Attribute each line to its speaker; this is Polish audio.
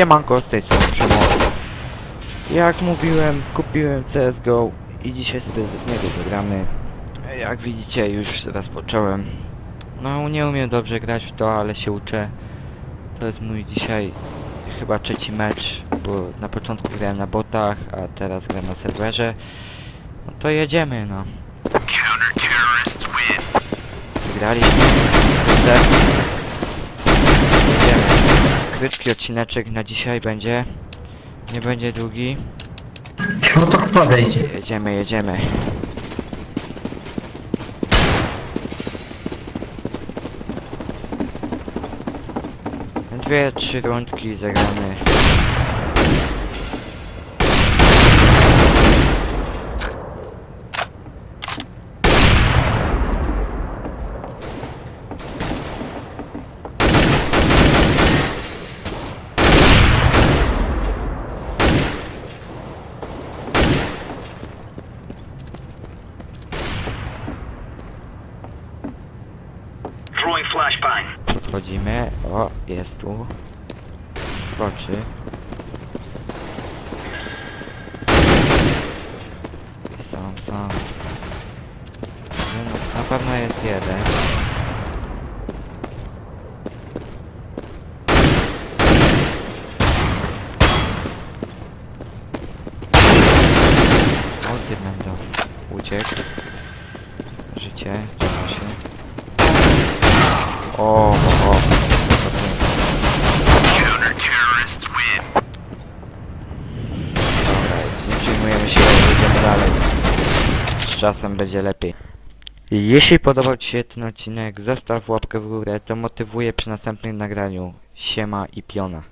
Speaker 1: Siemanko, z tej strony. Jak mówiłem, kupiłem CSGO i dzisiaj sobie z niego zagramy. Jak widzicie, już rozpocząłem. No, nie umiem dobrze grać w to, ale się uczę. To jest mój dzisiaj chyba trzeci mecz, bo na początku grałem na botach, a teraz gram na serwerze. No to jedziemy, no. Wygraliśmy. Krótki odcineczek na dzisiaj będzie. Nie będzie długi.
Speaker 2: No to podejdzie.
Speaker 1: Jedziemy, jedziemy. Dwie, trzy rundki zagramy.
Speaker 3: Throwing flashbang.
Speaker 1: Podchodzimy. O, jest tu. Skoczy. Są, są. No, Na pewno jest jeden. O, ty będą. Uciekł. Życie, zdarza się. O, o, o. Nie przejmujemy się, jedziemy dalej. Z czasem będzie lepiej. Jeśli podobał Ci się ten odcinek, zostaw łapkę w górę, to motywuje przy następnym nagraniu. Siema i piona.